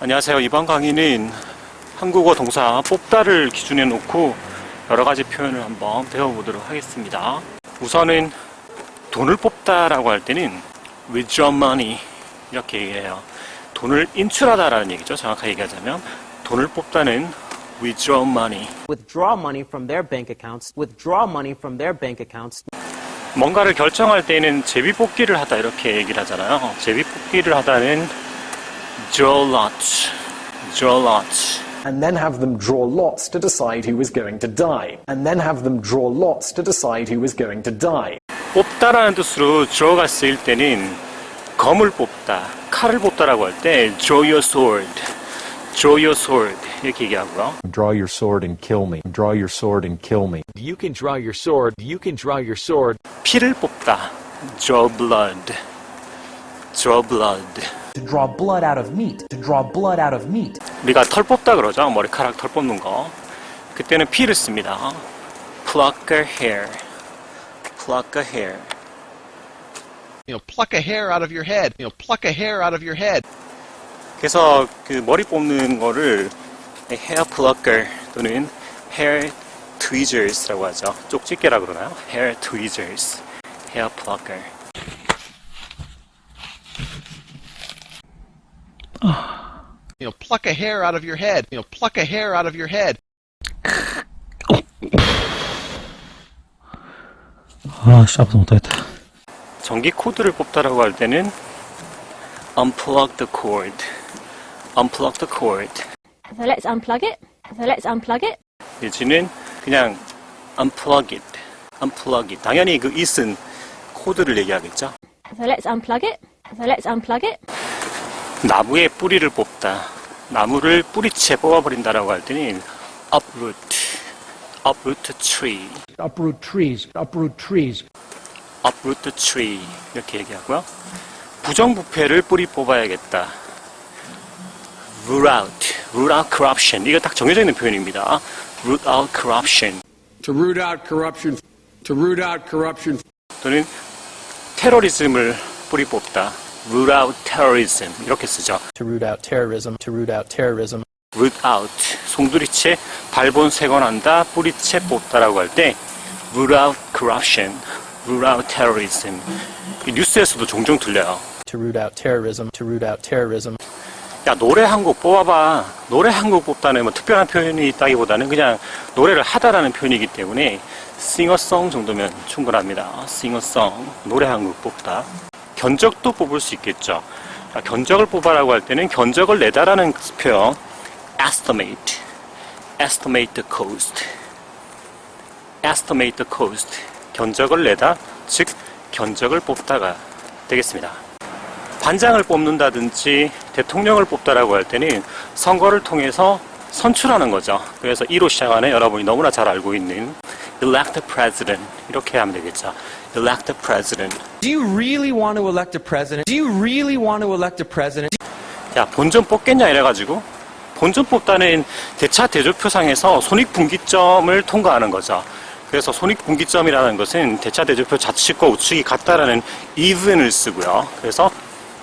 안녕하세요. 이번 강의는 한국어 동사 뽑다를 기준에 놓고 여러 가지 표현을 한번 배워보도록 하겠습니다. 우선은 돈을 뽑다라고 할 때는 withdraw money 이렇게 얘기해요. 돈을 인출하다라는 얘기죠. 정확하게 얘기하자면 돈을 뽑다는 withdraw money. withdraw money from their bank accounts, withdraw money from their bank accounts, 뭔가를 결정할 때는 제비 뽑기를 하다 이렇게 얘기를 하잖아요. 제비 뽑기를 하다는 draw lots, draw lots. and then have them draw lots to decide who was going to die, and then have them draw lots to decide who was going to die. 뽑다라는 뜻으로 draw가 쓰일 때는 검을 뽑다, 칼을 뽑다라고 할 때 draw your sword, draw your sword 이렇게 얘기하고요. Draw your sword and kill me. Draw your sword and kill me. You can draw your sword. You can draw your sword. 피를 뽑다, draw blood, Draw blood. to draw blood out of meat, to draw blood out of meat. 우리가 털 뽑다 그러죠. 머리카락 털 뽑는 거. 그때는 피를 씁니다. pluck a hair, pluck a hair. You know, pluck a hair out of your head. You know, pluck a hair out of your head. 그래서 그 머리 뽑는 거를 hair plucker 또는 hair tweezers라고 하죠. 쪽집게라 그러나요? hair tweezers, hair plucker. You know, pluck a hair out of your head. You know, pluck a hair out of your head. 아, 씨, 아파서 못하겠다. 전기 코드를 뽑다라고 할 때는 unplug the cord, unplug the cord. So let's unplug it. So let's unplug it. 내지는 그냥 unplug it, unplug it. 당연히 그 it은 코드를 얘기하겠죠. So let's unplug it. So let's unplug it. 나무의 뿌리를 뽑다. 나무를 뿌리채 뽑아버린다라고 할 때는 uproot, uproot tree, uproot trees, uproot trees. uproot tree 이렇게 얘기하고요. 부정부패를 뿌리 뽑아야겠다. root out, root out corruption. 이거 딱 정해져 있는 표현입니다. root out corruption to root out corruption, to root out corruption 또는 테러리즘을 뿌리 뽑다. Root out terrorism 이렇게 쓰죠. to root out terrorism, to root out terrorism, root out 송두리째 발본 세건한다 뿌리채 뽑다라고 할 때 root out corruption, root out terrorism 이 뉴스에서도 종종 들려요. to root out terrorism, to root out terrorism, 야 노래 한 곡 뽑아봐. 노래 한 곡 뽑다는 뭐 특별한 표현이 있다기보다는 그냥 노래를 하다라는 표현이기 때문에 싱어송 정도면 충분합니다. 싱어송 노래 한 곡 뽑다. 견적도 뽑을 수 있겠죠. 자, 견적을 뽑아라고 할 때는 견적을 내다라는 표현 estimate, estimate the cost, estimate the cost 견적을 내다 즉 견적을 뽑다가 되겠습니다. 반장을 뽑는다든지 대통령을 뽑다라고 할 때는 선거를 통해서 선출하는 거죠. 그래서 이로 시작하는 여러분이 너무나 잘 알고 있는 elect the president 이렇게 하면 되겠죠. elect the president. Do you really want to elect a president? Do you really want to elect a president? 야 본전 뽑겠냐 이래가지고 본전 뽑다는 대차 대조표상에서 손익분기점을 통과하는 거죠. 그래서 손익분기점이라는 것은 대차 대조표 좌측과 우측이 같다라는 even을 쓰고요. 그래서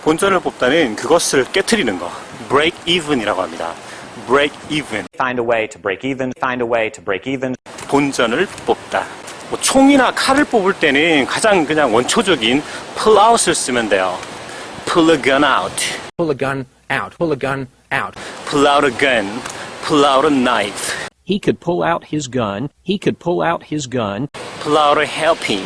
본전을 뽑다는 그것을 깨트리는 거, break even이라고 합니다. break even. find a way to break even, find a way to break even. 본전을 뽑다. 뭐 총이나 칼을 뽑을 때는 가장 그냥 원초적인 pull out을 쓰면 돼요. pull a gun out, pull a gun out, pull a gun out. pull out a gun, pull out a knife, He could pull out his gun. He could pull out his gun. pull out a hairpin,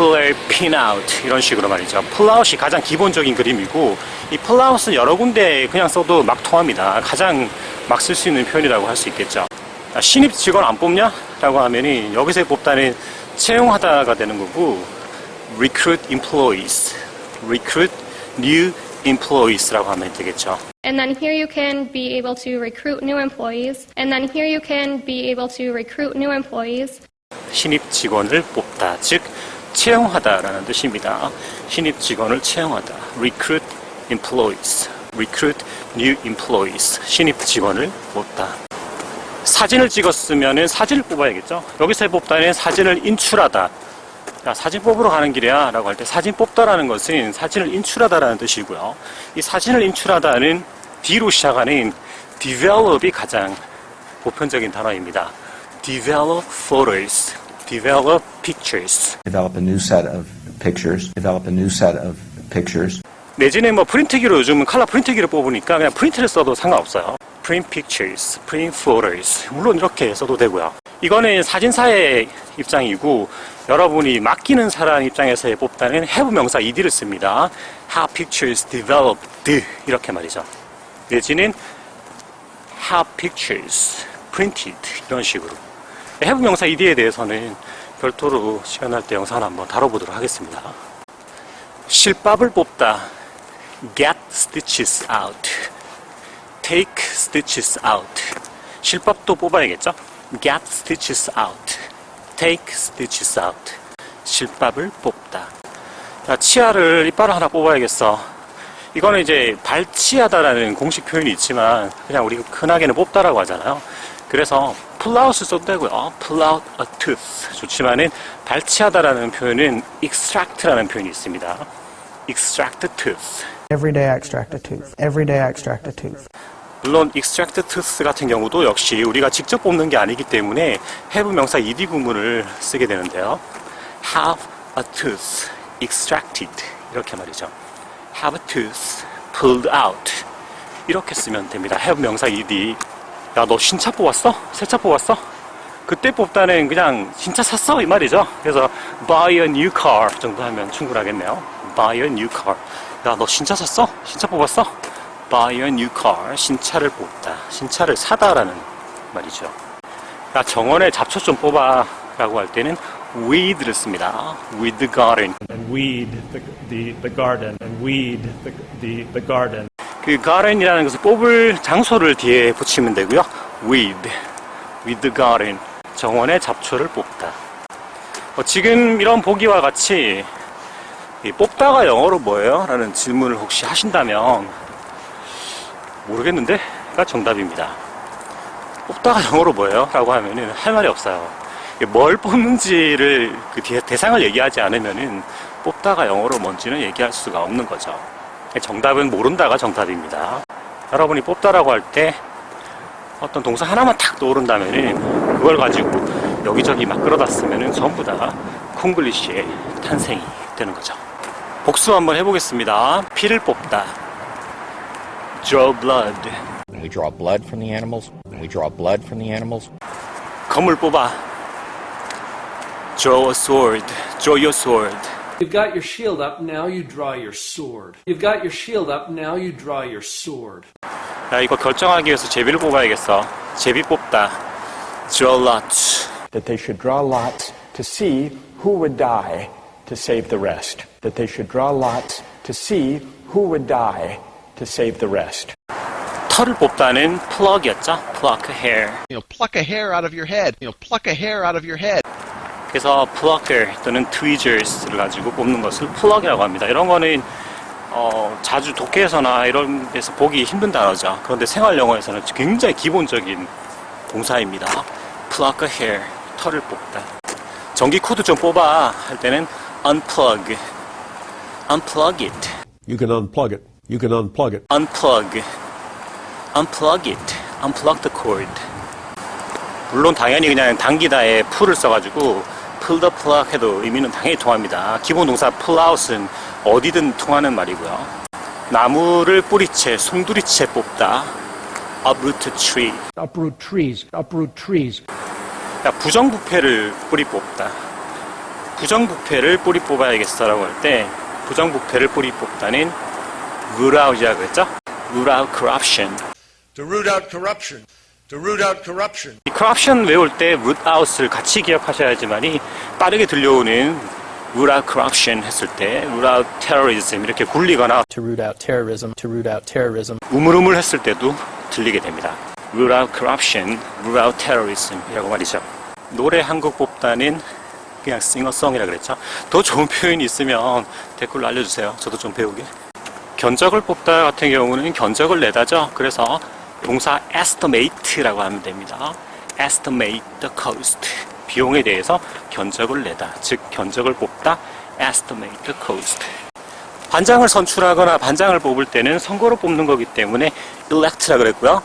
A pin out 이런 식으로 말이죠. pull out이 가장 기본적인 그림이고 이 pull out은 여러 군데 그냥 써도 막 통합니다. 가장 막 쓸 수 있는 표현이라고 할 수 있겠죠. 아, 신입 직원 안 뽑냐? 라고 하면은 여기서 뽑다는 채용하다가 되는 거고 recruit employees, recruit new employees라고 하면 되겠죠. And then here you can be able to recruit new employees. And then here you can be able to recruit new employees. 신입 직원을 뽑다, 즉 채용하다라는 뜻입니다. 신입 직원을 채용하다, recruit employees, recruit new employees, 신입 직원을 뽑다. 사진을 찍었으면 사진을 뽑아야겠죠. 여기서 뽑다는 사진을 인출하다. 야, 사진 뽑으러 가는 길이야 라고 할 때 사진 뽑다라는 것은 사진을 인출하다라는 뜻이고요. 이 사진을 인출하다는 D로 시작하는 develop이 가장 보편적인 단어입니다. develop photos, develop pictures. Develop a new set of pictures. Develop a new set of pictures. 내지는 뭐 프린트기로 요즘은 컬러 프린트기를 뽑으니까 그냥 프린트를 써도 상관없어요. print pictures, print photos. 물론 이렇게 써도 되고요. 이거는 사진사의 입장이고 여러분이 맡기는 사람 입장에서의 뽑다는 have 명사 ed를 씁니다. have pictures developed 이렇게 말이죠. 내지는 have pictures printed 이런 식으로. Have 명사 ed에 대해서는 별도로 시간 날때 영상을 한번 다뤄보도록 하겠습니다. 실밥을 뽑다. get stitches out. take stitches out. 실밥도 뽑아야겠죠? get stitches out. take stitches out. 실밥을 뽑다. 자, 치아를 이빨을 하나 뽑아야겠어. 이거는 이제 발치하다라는 공식 표현이 있지만 그냥 우리가 흔하게는 뽑다라고 하잖아요. 그래서 pull out을 써도 되고요. pull out a tooth 좋지만은 발치하다라는 표현은 extract라는 표현이 있습니다. extract a tooth. Every day I extract a tooth. Every day I extract a tooth. 물론 extract tooth 같은 경우도 역시 우리가 직접 뽑는 게 아니기 때문에 have 명사 ed 구문을 쓰게 되는데요. have a tooth extracted 이렇게 말이죠. have a tooth pulled out 이렇게 쓰면 됩니다. have 명사 ed 야 너 신차 뽑았어? 새 차 뽑았어? 그때 뽑다는 그냥 신차 샀어 이 말이죠. 그래서 buy a new car 정도 하면 충분하겠네요. buy a new car 야 너 신차 샀어? 신차 뽑았어? buy a new car 신차를 뽑다 신차를 사다라는 말이죠 야 정원에 잡초 좀 뽑아 라고 할 때는 weed를 씁니다 weed the garden And weed the, the, the garden. And weed the, the, the garden. 그 garden이라는 것을 뽑을 장소를 뒤에 붙이면 되고요 weed the garden 정원에 잡초를 뽑다 어, 지금 이런 보기와 같이 이 뽑다가 영어로 뭐예요? 라는 질문을 혹시 하신다면 모르겠는데?가 정답입니다. 뽑다가 영어로 뭐예요? 라고 하면은 할 말이 없어요. 뭘 뽑는지를 그 대상을 얘기하지 않으면은 뽑다가 영어로 뭔지는 얘기할 수가 없는 거죠. 정답은 모른다가 정답입니다. 여러분이 뽑다라고 할 때 어떤 동사 하나만 탁 떠오른다면은 그걸 가지고 여기저기 막 끌어다 쓰면은 전부 다 콩글리시의 탄생이 되는 거죠. 복수 한번 해보겠습니다. 피를 뽑다. draw blood. We draw blood from the animals. We draw blood from the animals. 검을 뽑아. draw a sword. draw your sword. You've got your shield up, now you draw your sword. You've got your shield up, now you draw your sword. 야, 이거 결정하기 위해서 제비를 뽑아야겠어. 제비 뽑다. draw lots. That they should draw lots to see who would die to save the rest. That they should draw lots to see who would die to save the rest. 털을 뽑다는 plug이었죠. pluck a hair. You know, pluck a hair out of your head. You know, pluck a hair out of your head. 그래서 plucker 또는 tweezers를 가지고 뽑는 것을 plug이라고 합니다. 이런 거는 어, 자주 독해에서나 이런 데서 보기 힘든 단어죠. 그런데 생활 영어에서는 굉장히 기본적인 동사입니다. pluck a hair, 털을 뽑다. 전기 코드 좀 뽑아 할 때는 unplug, unplug it, You can unplug it. You can unplug it. unplug, unplug it, unplug the cord. 물론 당연히 그냥 당기다에 pull을 써가지고 pull the plug 해도 의미는 당연히 통합니다. 기본 동사 pull out은 어디든 통하는 말이고요. 나무를 뿌리채, 송두리채 뽑다. uproot tree. Uproot trees. Uproot trees. 야, 부정부패를 뿌리 뽑다. 부정부패를 뿌리 뽑아야겠어라고 할 때 부정부패를 뿌리 뽑다는 root out이라고 했죠? root out corruption. To root out corruption. To root out corruption. 이 corruption 외울 때 root out을 같이 기억하셔야지만이 빠르게 들려오는 root out corruption 했을 때 root out terrorism 이렇게 굴리거나 To root out terrorism. To root out terrorism. 우물우물 했을 때도 들리게 됩니다. root out corruption, root out terrorism 이라고 말이죠. 노래 한 곡 뽑다는 그냥 싱어송이라 그랬죠. 더 좋은 표현이 있으면 댓글로 알려주세요. 저도 좀 배우게. 견적을 뽑다 같은 경우는 견적을 내다죠. 그래서 동사 estimate라고 하면 됩니다. estimate the cost. 비용에 대해서 견적을 내다. 즉, 견적을 뽑다. estimate the cost. 반장을 선출하거나 반장을 뽑을 때는 선거로 뽑는 거기 때문에 elect라 그랬고요.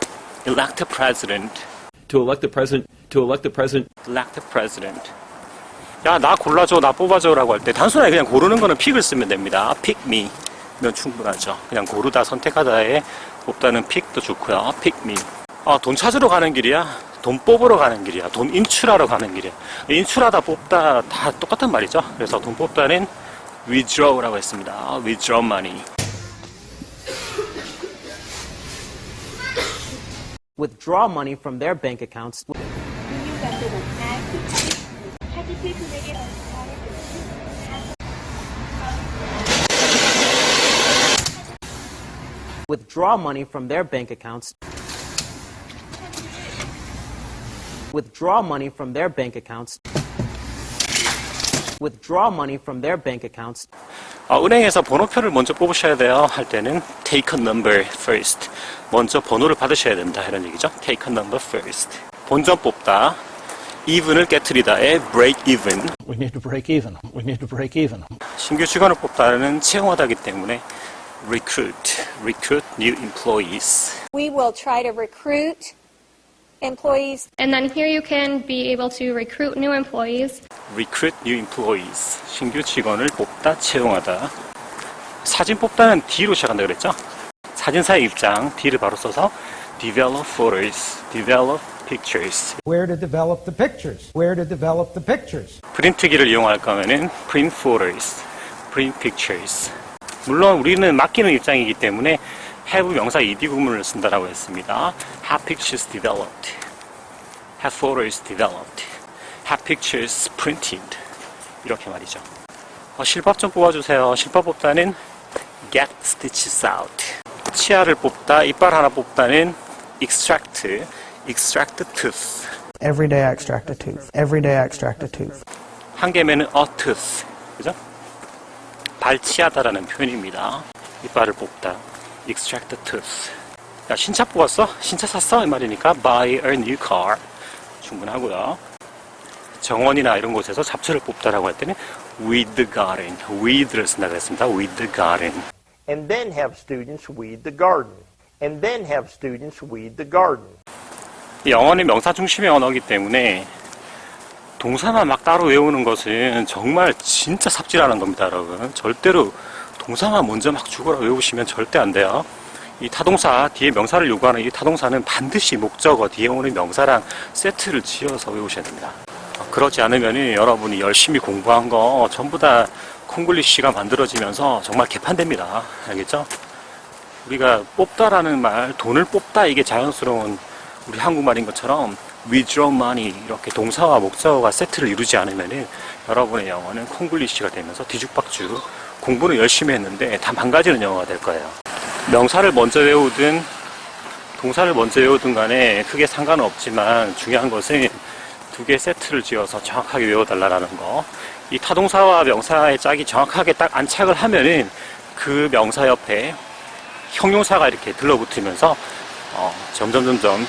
elect president, To elect the president, to elect the president, elect president. 야, 나 골라줘, 나 뽑아줘라고 할 때 단순하게 그냥 고르는 거는 픽을 쓰면 됩니다. pick me. 면 충분하죠. 그냥 고르다, 선택하다에 뽑다는 픽도 좋고요. pick me. 아, 돈 찾으러 가는 길이야. 돈 뽑으러 가는 길이야. 돈 인출하러 가는 길이야. 인출하다 뽑다 다 똑같은 말이죠. 그래서 돈 뽑다는 withdraw라고 했습니다. withdraw money. Withdraw money from their bank accounts. Withdraw money from their bank accounts. Withdraw money from their bank accounts. Withdraw money from their bank accounts. 어, 은행에서 번호표를 먼저 뽑으셔야 돼요. 할 때는 take a number first. 먼저 번호를 받으셔야 된다. 이런 얘기죠. take a number first. 본전 뽑다. even을 깨트리다에 break even. We need to break even. We need to break even. 신규 직원을 뽑다는 채용하다기 때문에 recruit, recruit new employees. We will try to recruit employees And then here you can be able to recruit new employees. recruit new employees. 신규 직원을 뽑다, 채용하다. 사진 뽑다는 D로 시작한다 그랬죠? 사진사의 입장, D를 바로 써서 develop photos, develop pictures. Where to develop the pictures? Where to develop the pictures? 프린트기를 이용할 거면은 print photos, print pictures. 물론 우리는 맡기는 입장이기 때문에 have 명사 ed 구문을 쓴다라고 했습니다. have pictures developed, have photos developed, have pictures printed 이렇게 말이죠. 어, 실밥 좀 뽑아주세요. 실밥 뽑다는 get stitches out. 치아를 뽑다, 이빨 하나 뽑다는 extract, extract tooth. Every day I extract a tooth. Every day I extract a tooth. 한 개면은 a tooth. 그죠? 발치하다라는 표현입니다. 이빨을 뽑다. extract the tooth. 야, 신차 뽑았어? 신차 샀어? 이 말이니까 buy a new car. 충분하고요. 정원이나 이런 곳에서 잡초를 뽑다라고 할 때는 with the garden. with를 쓴다고 했습니다. with the garden. and then have students weed the garden, and then have students weed the garden. 이 영어는 명사 중심의 언어이기 때문에 동사만 막 따로 외우는 것은 정말 진짜 삽질하는 겁니다, 여러분. 절대로 동사만 먼저 막 죽어라 외우시면 절대 안 돼요. 이 타동사 뒤에 명사를 요구하는 이 타동사는 반드시 목적어 뒤에 오는 명사랑 세트를 지어서 외우셔야 됩니다. 어, 그러지 않으면 여러분이 열심히 공부한 거 전부 다 콩글리쉬가 만들어지면서 정말 개판됩니다. 알겠죠? 우리가 뽑다라는 말, 돈을 뽑다 이게 자연스러운 우리 한국말인 것처럼 withdraw money 이렇게 동사와 목적어가 세트를 이루지 않으면은 여러분의 영어는 콩글리쉬가 되면서 뒤죽박죽 공부는 열심히 했는데 다 망가지는 영어가 될 거예요. 명사를 먼저 외우든 동사를 먼저 외우든 간에 크게 상관은 없지만 중요한 것은 두 개 세트를 지어서 정확하게 외워달라는 거. 이 타동사와 명사의 짝이 정확하게 딱 안착을 하면은 그 명사 옆에 형용사가 이렇게 들러붙으면서 어, 점점 점점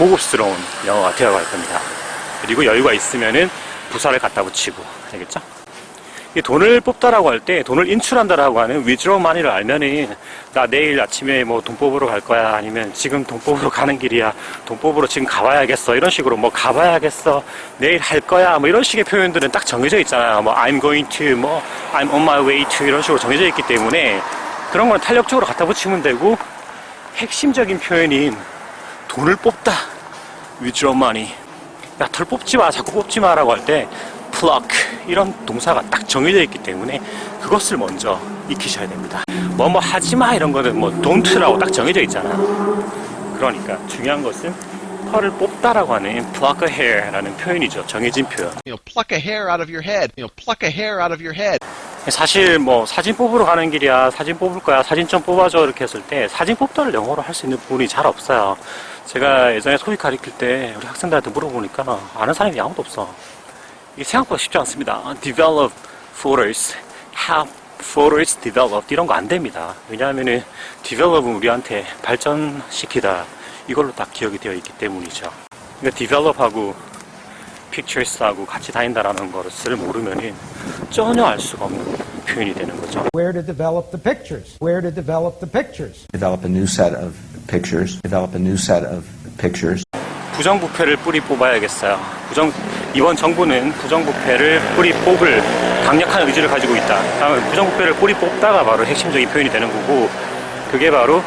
고급스러운 영어가 되어갈 겁니다. 그리고 여유가 있으면은 부사를 갖다 붙이고 알겠죠? 이 돈을 뽑다라고 할 때 돈을 인출한다라고 하는 withdraw money를 알면은 나 내일 아침에 뭐 돈 뽑으러 갈 거야 아니면 지금 돈 뽑으러 가는 길이야 돈 뽑으러 지금 가봐야겠어 이런 식으로 뭐 가봐야겠어 내일 할 거야 뭐 이런 식의 표현들은 딱 정해져 있잖아요 뭐 I'm going to 뭐 I'm on my way to 이런 식으로 정해져 있기 때문에 그런 건 탄력적으로 갖다 붙이면 되고 핵심적인 표현인 돈을 뽑다. Withdraw money. 야 털 뽑지 마. 자꾸 뽑지 마라고 할 때 pluck. 이런 동사가 딱 정해져 있기 때문에 그것을 먼저 익히셔야 됩니다. 뭐 뭐 하지 마. 이런 거는 뭐 don't라고 딱 정해져 있잖아. 그러니까 중요한 것은 털을 뽑다라고 하는 pluck a hair라는 표현이죠. 정해진 표현. You know, pluck a hair out of your head. You know, pluck a hair out of your head. 사실 뭐 사진 뽑으러 가는 길이야 사진 뽑을 거야 사진 좀 뽑아줘 이렇게 했을 때 사진 뽑다를 영어로 할 수 있는 부분이 잘 없어요 제가 예전에 소위 가르칠 때 우리 학생들한테 물어보니까 아는 사람이 아무도 없어. 이게 생각보다 쉽지 않습니다. Develop photos have photos developed 이런 거 안 됩니다. 왜냐하면은 develop은 우리한테 발전시키다. 이걸로 딱 기억이 되어 있기 때문이죠. 그러니까 develop하고 pictures하고 같이 다닌다라는 것을 모르면은 전혀 알 수가 없는 표현이 되는 거죠. Where to develop the pictures? Where to develop the pictures? Develop a new set of pictures. Develop a new set of pictures. 부정부패를 뿌리 뽑아야겠어요. 부정, 이번 정부는 부정부패를 뿌리 뽑을 강력한 의지를 가지고 있다. 다음에 부정부패를 뿌리 뽑다가 바로 핵심적인 표현이 되는 거고, 그게 바로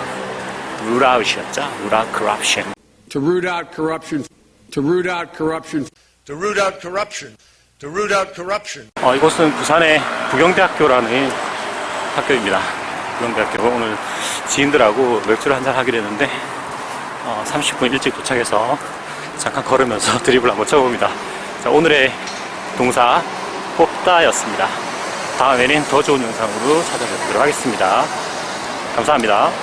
룰아웃이었죠. 룰아웃 corruption. To root out corruption. To root out corruption. To root out corruption. To root out corruption. 어, 이곳은 부산의 부경대학교라는 학교입니다. 부경대학교. 오늘 지인들하고 맥주를 한잔 하기로 했는데, 어, 30분 일찍 도착해서 잠깐 걸으면서 드립을 한번 쳐봅니다. 자, 오늘의 동사 뽑다였습니다. 다음에는 더 좋은 영상으로 찾아뵙도록 하겠습니다. 감사합니다.